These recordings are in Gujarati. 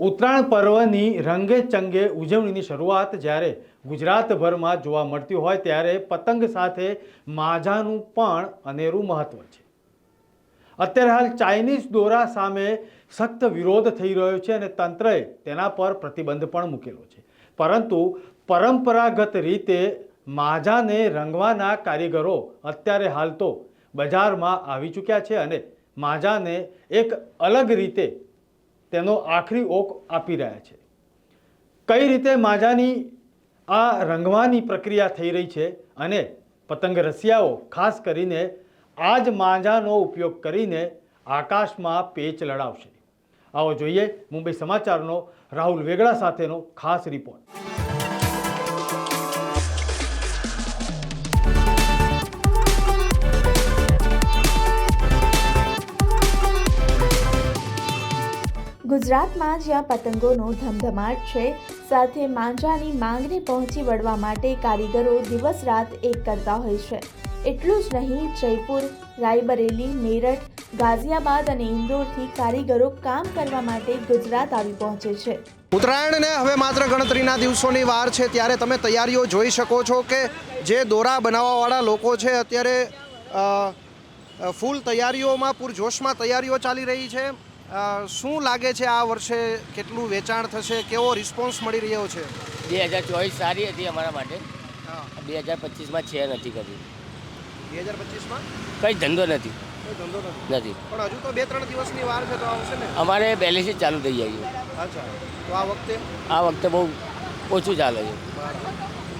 ઉત્તરાયણ પર્વની રંગે ચંગે ઉજવણીની શરૂઆત જ્યારે ગુજરાતભરમાં જોવા મળતી હોય ત્યારે પતંગ સાથે માજાનું પણ અનેરું મહત્વ છે. અત્યારે હાલ ચાઇનીઝ દોરા સામે સખ્ત વિરોધ થઈ રહ્યો છે અને તંત્રએ તેના પર પ્રતિબંધ પણ મૂકેલો છે. પરંતુ પરંપરાગત રીતે માજાને રંગવાના કારીગરો અત્યારે હાલ તો બજારમાં આવી ચૂક્યા છે અને માજાને એક અલગ રીતે તેનો આખરી ઓક આપી રહ્યા છે. કઈ રીતે માજાની આ રંગવાની પ્રક્રિયા થઈ રહી છે અને પતંગ રસિયાઓ, ખાસ કરીને આ જ માજાનો ઉપયોગ કરીને આકાશમાં પેચ લડાવશે. આવો જોઈએ મુંબઈ સમાચારનો રાહુલ વેગડા સાથેનો ખાસ રિપોર્ટ. ગુજરાતમાં જ્યાં પતંગોનો ધમધમાટ છે, સાથે માંજાની માંગને પહોંચી વળવા માટે કારીગરો દિવસ રાત એક કરતા હોય છે. એટલું જ નહીં, જયપુર, રાયબરેલી, મેરઠ, ગાઝિયાબાદ અને ઇન્દોરથી કારીગરો કામ કરવા માટે ગુજરાત આવી પહોંચે છે. ઉત્તરાયણને હવે માત્ર ગણતરીના દિવસોની વાર છે, ત્યારે તમે તૈયારીઓ જોઈ શકો છો કે જે દોરા બનાવવાવાળા લોકો છે, અત્યારે ફૂલ તૈયારીઓમાં, પૂરજોશમાં તૈયારીઓ ચાલી રહી છે. શું લાગે છે આ વર્ષે કેટલું વેચાણ થશે? કેવો રિસ્પોન્સ મળી રહ્યો છે? બે હજાર ચોવીસ સારી હતી અમારા માટે. બે હજાર પચીસમાં છે નથી કરી બે હજાર પચીસમાં? કંઈ ધંધો નથી. ધંધો નથી. પણ હજુ તો બે ત્રણ દિવસની વાર છે તો આવશે ને? અમારે જ ચાલુ થઈ જાય અચ્છા. તો આ વખતે? આ વખતે બહુ ઓછું ચાલે છે.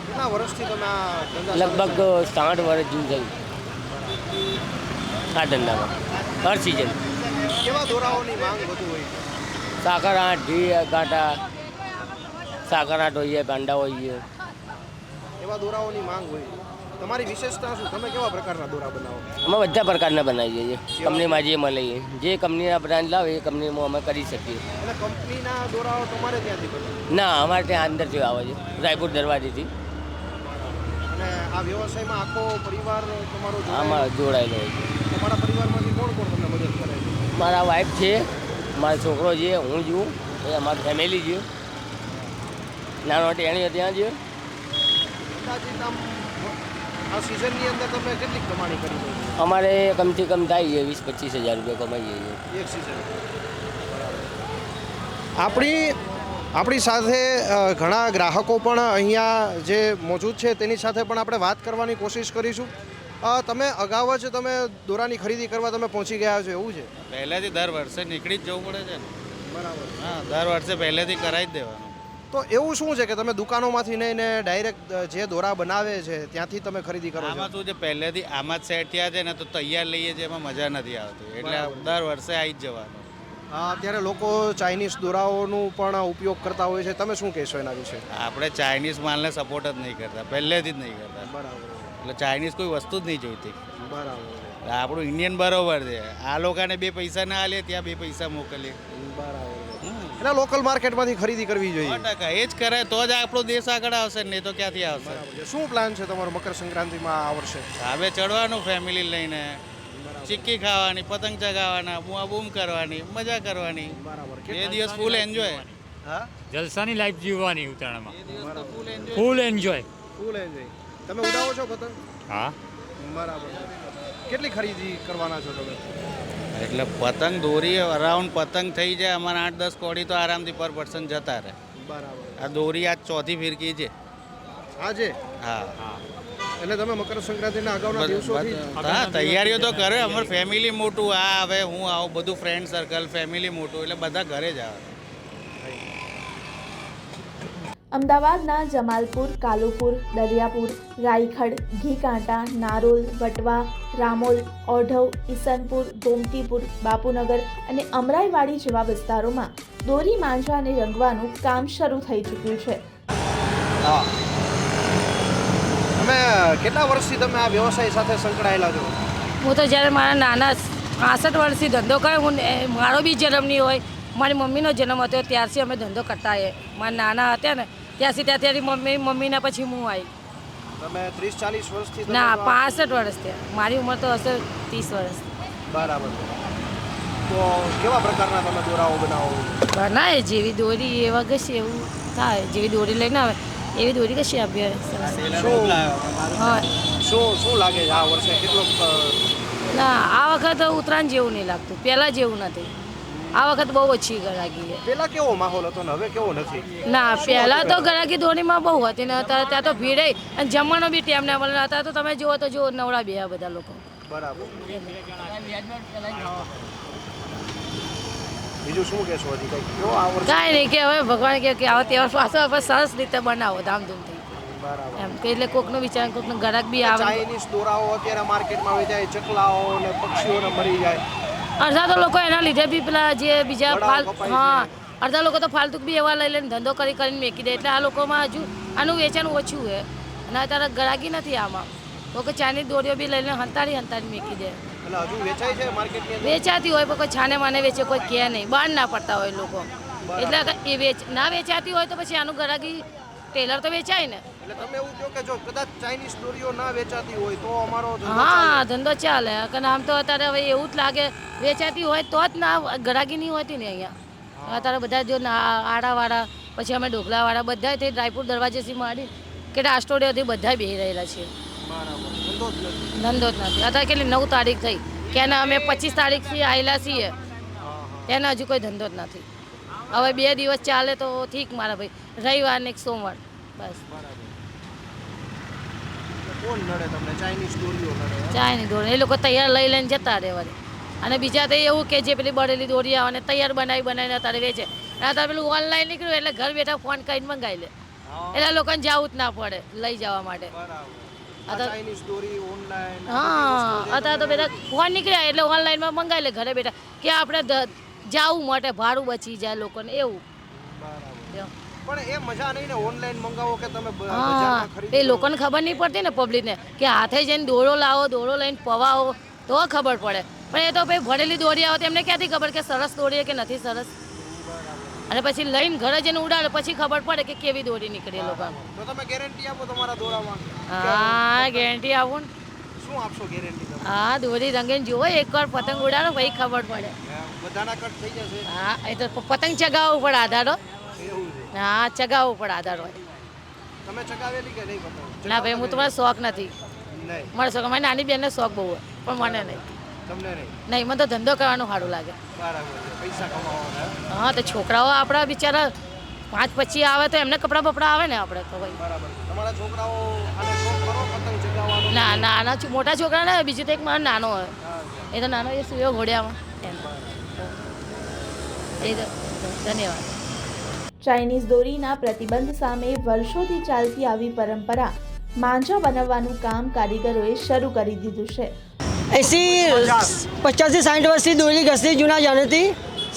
કેટલા વર્ષથી તમે આ લગભગ સાઠ વર્ષ જેવું થયું. આ ધંધામાં. હર સિઝન? કેવા દોરાઓની માંગ વધુ હોય સાકર ઘી કાંટા સાકર હોઈએ ગાંડા હોઈએ. એવા દોરાઓની માંગ હોય તમારી વિશેષતા શું? તમે કેવા પ્રકારના દોરા બનાવો? અમે બધા પ્રકારના બનાવીએ છીએ કંપનીમાં જે મળે એ. જે કંપનીના બ્રાન્ડ લાવે એ કંપનીમાં અમે કરી શકીએ. એટલે કંપનીના દોરાઓ તમારે ત્યાંથી ના અમારે ત્યાં અંદરથી આવે છે. રાયપુર દરવાજેથી. અને આ વ્યવસાયમાં આખો પરિવાર તમારો આમાં જોડાયેલો હોય છે. તમારા પરિવારમાંથી કોણ કોણ તમને મદદ કરે છે? મારા વાઈફ છે મારો છોકરો છે હું છું એ અમારી ફેમિલી છે. નાનો ટેણીઓ ત્યાં છે આ સિઝનની અંદર તમે કેટલી કમાણી કરી અમારે કમથી કમ થાય છે વીસ પચીસ હજાર રૂપિયા કમાઈએ છીએ. એક સિઝન આપણી આપણી સાથે ઘણા ગ્રાહકો પણ અહીંયા જે મોજૂદ છે તેની સાથે પણ આપણે વાત કરવાની કોશિશ કરીશું. તમે અગાઉ જ તમે દોરાની ખરીદી કરવા તમે પહોંચી ગયા છો એવું છે? પહેલેથી દર વર્ષે નીકળી જ જવું પડે છે બરાબર. હા દર વર્ષે પહેલેથી કરાવી જ દેવાનું. તો એવું શું છે કે તમે દુકાનોમાંથી નહીં ને ડાયરેક્ટ જે દોરા બનાવે છે ત્યાંથી તમે ખરીદી કરો આમાં શું છે પહેલેથી આમાં જ સેટ થયા છે ને તો તૈયાર લઈએ છીએ એમાં મજા નથી આવતી. એટલે દર વર્ષે આવી જ જવાનું. અત્યારે લોકો ચાઇનીઝ દોરાઓનું પણ ઉપયોગ કરતા હોય છે. તમે શું કહેશો એના વિશે? આપણે ચાઇનીઝ માલને સપોર્ટ જ નહીં કરતા. પહેલેથી જ નહીં કરતા. બરાબર. એટલે ચાઇનીઝ કોઈ વસ્તુ જ નહીં જોઈતી. બરાબર. આપણું ઇન્ડિયન બરોબર છે. આ લોકોને બે પૈસા ના આલે ત્યાં બે પૈસા મોકલીએ. બરાબર. એટલે લોકલ માર્કેટમાંથી ખરીદી કરવી જોઈએ. ટકા. એ જ કરે તો જ આપણો દેશ આગળ આવશે નહીં તો ક્યાંથી આવશે? શું પ્લાન છે તમારો મકર સંક્રાંતિમાં આ વર્ષે? હવે ચડવાનું ફેમિલી લઈને. ચીક્કી ખાવાની પતંગ ચગાવવાના બુઆ બૂમ કરવાની મજા કરવાની. બરાબર. બે દિવસ ફૂલ એન્જોય હા? જલસાની લાઈફ જીવવાની ઉત્તરાયણમાં. ફૂલ એન્જોય ફૂલ એન્જોય તમે ઉડાવો છો પતંગ? હા. બરાબર. કેટલી ખરીદી કરવાના છો તમે? એટલે પતંગ દોરી અરાઉન્ડ પતંગ થઈ જાય અમારા આઠ દસ કોડી તો આરામથી પર પર્સન જતા રહે. બરાબર. આ દોરી આજ ચોથી ફિરકી છે. આજે? હા. એટલે તમે મકર સંક્રાંતિના અગાઉના દિવસોથી હા તૈયારીઓ તો કરે અમારું ફેમિલી મોટું આ હવે હું આવું બધું ફ્રેન્ડ સર્કલ ફેમિલી મોટું એટલે બધા ઘરે જ આવે. અમદાવાદના જમાલપુર કાલુપુર દરિયાપુર રાયખડ ઘીકાંટા નારોલ વટવા રામોલ ઓઢવ ઈસનપુર ગોમતીપુર બાપુનગર અને અમરાઈવાડી જેવા વિસ્તારોમાં દોરી માંજાને રંગવાનું કામ શરૂ થઈ ચૂક્યું છે. તમે કેટલા વર્ષથી તમે આ વ્યવસાય સાથે સંકળાયેલા છો? હું તો જ્યારે મારા નાના પાસઠ વર્ષથી ધંધો કર્યો હું ને- મારો બી જન્મ નહીં હોય મારી મમ્મીનો જન્મ હતો ત્યારથી અમે ધંધો કરતા મારા નાના હતા ને ત્યાંથી ત્યાંથી મમ્મી મમ્મીના પછી હું આવી. તમે ત્રીસ ચાલીસ વર્ષથી ના પાસઠ વર્ષ થયા. મારી ઉંમર તો હશે ત્રીસ વર્ષ. બરાબર. તો કેવા પ્રકારના તમે દોરાઓ બનાવો? બનાવે જેવી દોરી એવા ઘસી એવું થાય. જેવી દોરી લઈને આવે એવી દોરી કશી આપીએ. હા. શું શું લાગે છે આ વર્ષે? કેટલો ના આ વખત ઉત્તરાયણ જેવું નહીં લાગતું. પહેલાં જેવું નથી. આ વખત બહુ ઓછી ગરાગી છે. પેલા કેવો માહોલ હતો ને? હવે કેવો નથી? ના પહેલાં તો ગરાગી ધોનીમાં બહુ હતી ને ત્યાં તો ભીડે અને જમવાનો બી ટાઈમ ના મળે અત્યારે તો તમે જુઓ તો જુઓ નવડા બે બધા લોકો. બરાબર. બીજું શું કહેશો હજી કંઈક કેવો આ વર્ષે? કાંઈ નહીં કે હવે ભગવાન કે કે આવો તહેવાર પાછો સરસ રીતે બનાવો ધામધૂમથી. બરાબર. એમ કે એટલે કોકનું વિચાર કોકનું ગરાક બી આવે. ચાઇનીઝ દોરાઓ અત્યારે માર્કેટમાં વેચાય ચકલાઓ ને પક્ષીઓને મરી જાય. અડધા તો લોકો એના લીધે બી પેલા જે બીજા ફાલ હા અડધા લોકો તો ફાલતુ બી એવા લઈ લઈને ધંધો કરી કરીને મેકી દે. એટલે આ લોકોમાં હજુ આનું વેચાણ ઓછું છે. અને અત્યારે ગળાગી નથી આમાં. લોકો ચાની દોરીઓ બી લઈને હંતાડી હંતાડી મેકી દે. વેચાતી હોય કોઈ છાને માને વેચે કોઈ કહે નહીં. બહાર ના પડતા હોય લોકો. એટલે એ વેચ ના વેચાતી હોય તો પછી આનું ગરાગી ટેલર તો વેચાય ને. એટલે તમે એવું કહો કે જો કદાચ ચાઇનીઝ દોરીઓ ના વેચાતી હોય તો અમારો ધંધો હા ધંધો ચાલે. કારણ આમ તો અત્યારે હવે એવું જ લાગે વેચાતી હોય તો જ ના ગરાગી નહીં હોતી ને અહીંયા. અત્યારે બધા જો આડાવાળા પછી અમે ઢોકલાવાળા બધા તે રાયપુર દરવાજેથી માંડી કે આસ્ટોડિયોથી બધા બેહી રહેલા છે બરાબર. ધંધો જ નથી. અત્યારે કેટલી નવ તારીખ થઈ. કે અમે પચીસ તારીખથી આવેલા છીએ. તેને હજુ કોઈ ધંધો જ નથી. હવે બે દિવસ ચાલે તો ઠીક મારા ભાઈ. રવિવાર ને સોમવાર બસ. કોણ નડે તમને? ચાઇનીઝ દોરીઓ નડે ચાય દોરી એ લોકો તૈયાર લઈ લઈને જતા રહે વળી. અને બીજા તો એવું કે જે પેલી બળેલી દોરી આવે ને તૈયાર બનાવી બનાવીને અત્યારે વેચે. અત્યારે પેલું ઓનલાઈન નીકળ્યું એટલે ઘર બેઠા ફોન કરીને મંગાવી લે. એટલે લોકોને જવું જ ના પડે લઈ જવા માટે. હા અત્યારે તો બધા ફોન નીકળ્યા એટલે ઓનલાઈનમાં મંગાવી લે ઘરે બેઠા. કે આપણે જાવું માટે ભાડું બચી જાય લોકોને એવું. પણ એ મજા નહીં ને ઓનલાઈન મંગાવો કે તમે હા. એ લોકોને ખબર નહીં પડતી ને પબ્લિકને કે હાથે જઈને દોરો લાવો દોરો લઈને પવાવો તો ખબર પડે. પણ એ તો ભાઈ ભરેલી દોરી આવે એમને ક્યાંથી ખબર કે સરસ દોરી કે નથી સરસ? અને પછી લઈને ઘરે જઈને ઉડાડે પછી ખબર પડે કે કેવી દોરી નીકળી લોકો તો તમે ગેરંટી આપો તમારા દોરામાં હા ગેરંટી આવું ને. શું આપશો ગેરંટી હા દોરી રંગીન જુઓ એકવાર પતંગ ઉડાડો પછી ખબર પડે. બધાના કટ થઈ જશે. હા એ તો પતંગ ચગાવવું પડે આધારો હા ચગાવવું પડે આધાર હોય તમે ચગાવેલી કે નહીં ના ભાઈ હું તમારો શોખ નથી. નહીં. મારો શોખ મારી નાની બેનને શોખ બહુ હોય પણ મને નહીં. તમને નહીં? નહીં મને તો ધંધો કરવાનું સારું લાગે. બરાબર પૈસા કમાવાના હા? તો છોકરાઓ આપણા બિચારા પાંચ પછી આવે તો એમને કપડાં બપડા આવે ને આપણે તો ભાઈ. તમારા છોકરાઓ આને શોખ કરો પતંગ ચગાવવાનો? ના નાના મોટા છોકરા ને બીજું તો એક મારો નાનો હોય. એ તો નાનો એ સુયો ઘોડિયામાં. એ તો ધન્યવાદ. ચાઇનીઝ દોરીના પ્રતિબંધ સામે વર્ષોથી ચાલતી આવી પરંપરા માંજા બનાવવાનું કામ કારીગરોએ શરૂ કરી દીધું છે. એસી પચાસથી સાઠ વર્ષથી દોરી ઘસતી જૂના જાણેથી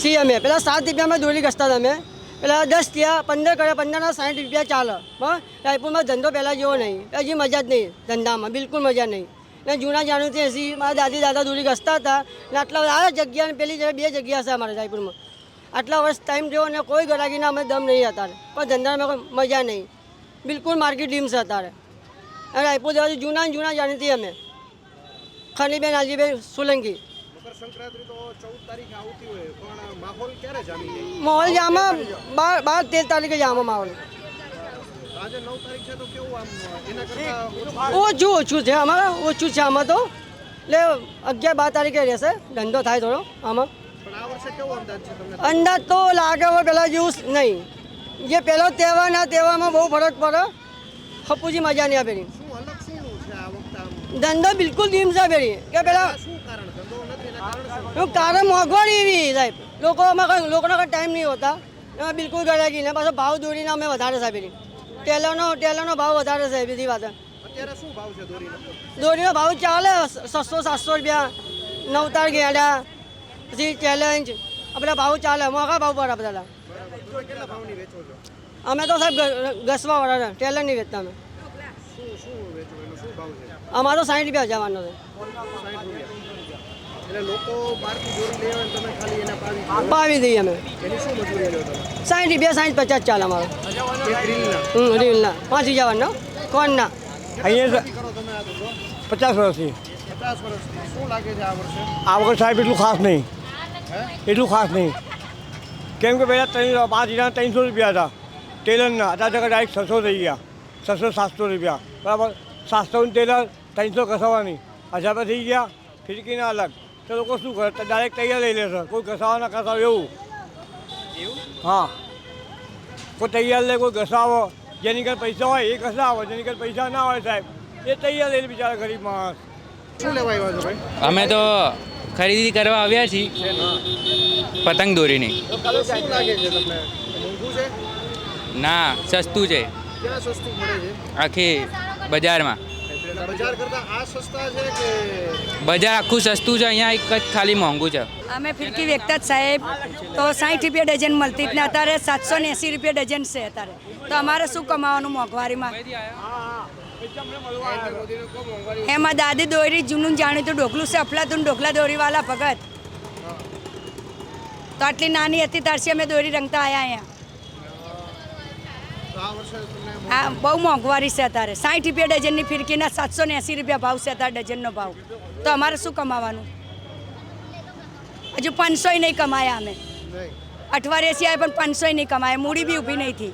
સી અમે. પેલા સાત રૂપિયામાં દોરી ઘસતા તમે પેલા દસ થયા, પંદર કરે પંદરના સાઠ રૂપિયા ચાલે. બરાબર રાયપુરમાં ધંધો પહેલાં જેવો નહીં. હજી મજા જ નહીં ધંધામાં, બિલકુલ મજા નહીં. ને જૂના જાણીતી એસી મારા દાદી દાદા દોરી ઘસતા હતા ને આટલા આ જગ્યા પેલી જગ્યા બે જગ્યા છે અમારા રાયપુરમાં. આટલા વર્ષ ટાઈમ થયો અને કોઈ ગરાગીના અમે દમ નહીં અત્યારે. પણ ધંધામાં કોઈ મજા નહીં. બિલકુલ માર્કેટ ડીમ છે અત્યારે. અને રાયપુર જવાથી જૂના જૂના જાણીતી અમે. ખનીબેન આજીબેન સોલંકી. માહોલ જામી બાર બાર તેર તારીખે જામા માહોલ. ઓછું ઓછું છે અમારે ઓછું છે આમાં તો. એટલે અગિયાર બાર તારીખે રહેશે ધંધો થાય થોડો આમાં. અંદાજ તો લાગે હવે પહેલાં જેવું નહીં. જે પહેલો તહેવાર ના તહેવારમાં બહુ ફરક પડે. હપુજી મજા નહીં આપેલી ધંધો બિલકુલ ધીમ છે પેલી. કે પેલા કારણ? એના મોંઘવારી એવી સાહેબ. લોકોમાં કંઈ લોકોનો કંઈ ટાઈમ નહીં હોતા. એમાં બિલકુલ ગળાગી ને પાછો ભાવ દોરીને અમે વધારે છે પેલી. ટેલરનો ટેલરનો ભાવ વધારે છે બીજી વાત. દોરીનો? ભાવ ચાલે છસો સાતસો રૂપિયા નવતાર ગેડા. પછી ચેલેન્જ આ ભાવ ચાલે મોંઘા ભાવ પર બધા અમે તો સાહેબ ઘસવા વાળા ટેલર નહીં વેચતા અમે. અમારો સાઠ રૂપિયા જવાનો છે. પાવી દઈએ અમે. સાઠ રૂપિયા સાઠ પચાસ ચાલે અમારો. હમ, રીલના. પાંચી જવાનો કોણના અહીંયા પચાસ વર્ષથી. પચાસ વર્ષથી. શું લાગે છે આ વર્ષે? આ વખત સાહેબ એટલું ખાસ નહીં. એટલું ખાસ નહીં. કેમ કે પહેલાં ત્રણ પાંચ હજાર ત્રણસો રૂપિયા હતા. ટેલરના. અત્યારે ડાયરેક્ટ છસો થઈ ગયા. છસો સાતસો રૂપિયા. બરાબર? સાતસોનું ટેલર ત્રણસો ઘસાવાની હજાર રૂપિયા થઈ ગયા. ફિરકીના અલગ. તો લોકો શું કરે? ડાયરેક્ટ તૈયાર લઈ લેશે કોઈ ઘસાવા ના ઘસાવે એવું? હા. કોઈ તૈયાર લે કોઈ ઘસાવો. જેની ઘર પૈસા હોય એ ઘસાવો. જેની ઘર પૈસા ના હોય સાહેબ એ તૈયાર લઈને બિચારા ગરીબ માણસ. શું લેવા આવ્યા છો ભાઈ? અમે તો ખરીદી કરવા આવ્યા છીએ. પતંગ દોરીની. શું લાગે છે તમને? મોંઘું છે? ના સસ્તું છે. ક્યાં સસ્તું મળે છે? આખી બજારમાં. બજાર કરતાં આ સસ્તા છે કે બજાર આખું સસ્તું છે અહીંયા એક જ ખાલી મોંઘું છે. અમે ફિરકી વેચતા જ સાહેબ. તો સાઠ રૂપિયા ડઝન મળતી જ ને અત્યારે સાતસો ને એંસી રૂપિયા ડઝન છે અત્યારે. તો અમારે શું કમાવાનું મોંઘવારીમાં? એમાં દાદી દોરી જૂનું જાણીતું ઢોકલું છે અફલાતું ઢોકલા દોરીવાલા ભગત. તો આટલી નાની હતી ત્યારથી અમે દોરી રંગતા આવ્યા અહીંયા. આ બહુ મોંઘવારી છે અત્યારે. સાઠ રૂપિયા ડઝનની ફિરકીના સાતસો ને એંસી રૂપિયા ભાવ છે અત્યારે ડઝનનો ભાવ. તો અમારે શું કમાવાનું? હજુ પાંચસોય નહીં કમાયા અમે. અઠવાડિયે સિવાય પણ પાંચસોય નહીં કમાયા. મૂડી બી ઊભી નહીં થઈ.